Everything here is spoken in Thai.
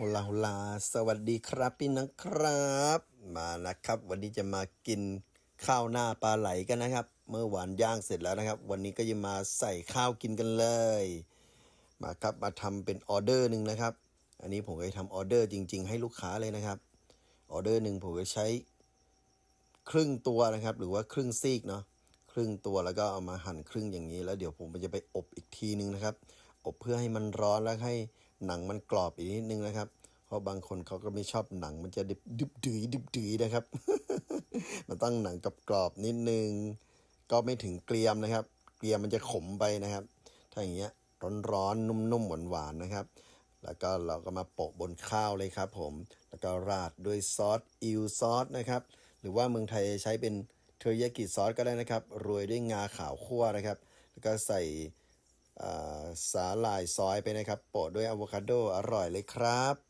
ฮลาฮลาสวัสดีครับพี่นักครับ มานะครับ วันนี้จะมากินข้าวหน้าปลาไหลกันนะครับ เมื่อวานย่างเสร็จแล้วนะครับ วันนี้ก็จะมาใส่ข้าวกินกันเลย มาครับมาทำเป็นออเดอร์หนึ่งนะครับ อันนี้ผมก็จะทำออเดอร์จริง ๆ ให้ลูกค้าเลยนะครับออเดอร์หนึ่งผมก็ใช้ครึ่งตัวนะครับ หรือว่าครึ่งซีกเนาะครึ่งตัวแล้วก็เอามาหั่นครึ่งอย่างนี้ แล้วเดี๋ยวผมจะไปอบอีกทีนึงนะครับ อบเพื่อให้มันร้อนแล้วให้ หนังมันกรอบอีกนิดนึงนะครับ เพราะบางคนเขาก็ไม่ชอบหนังมันจะดิบดิบดือยดิบดือยนะครับ มันต้องหนังกับกรอบนิดนึง ก็ไม่ถึงเกรียมนะครับ เกรียมมันจะขมไปนะครับ ถ้าอย่างเงี้ยร้อนๆนุ่มๆหวานๆนะครับ แล้วก็เราก็มาโปะบนข้าวเลยครับ ผม แล้วก็ราดด้วยซอสอิวซอสนะครับ หรือว่าเมืองไทยใช้เป็นเทอริยากิซอสก็ได้นะครับ โรยด้วยงาขาวคั่วนะครับ แล้วก็ใส่ สาหร่ายซอยไปนะครับ โปะด้วยอะโวคาโดอร่อยเลยครับ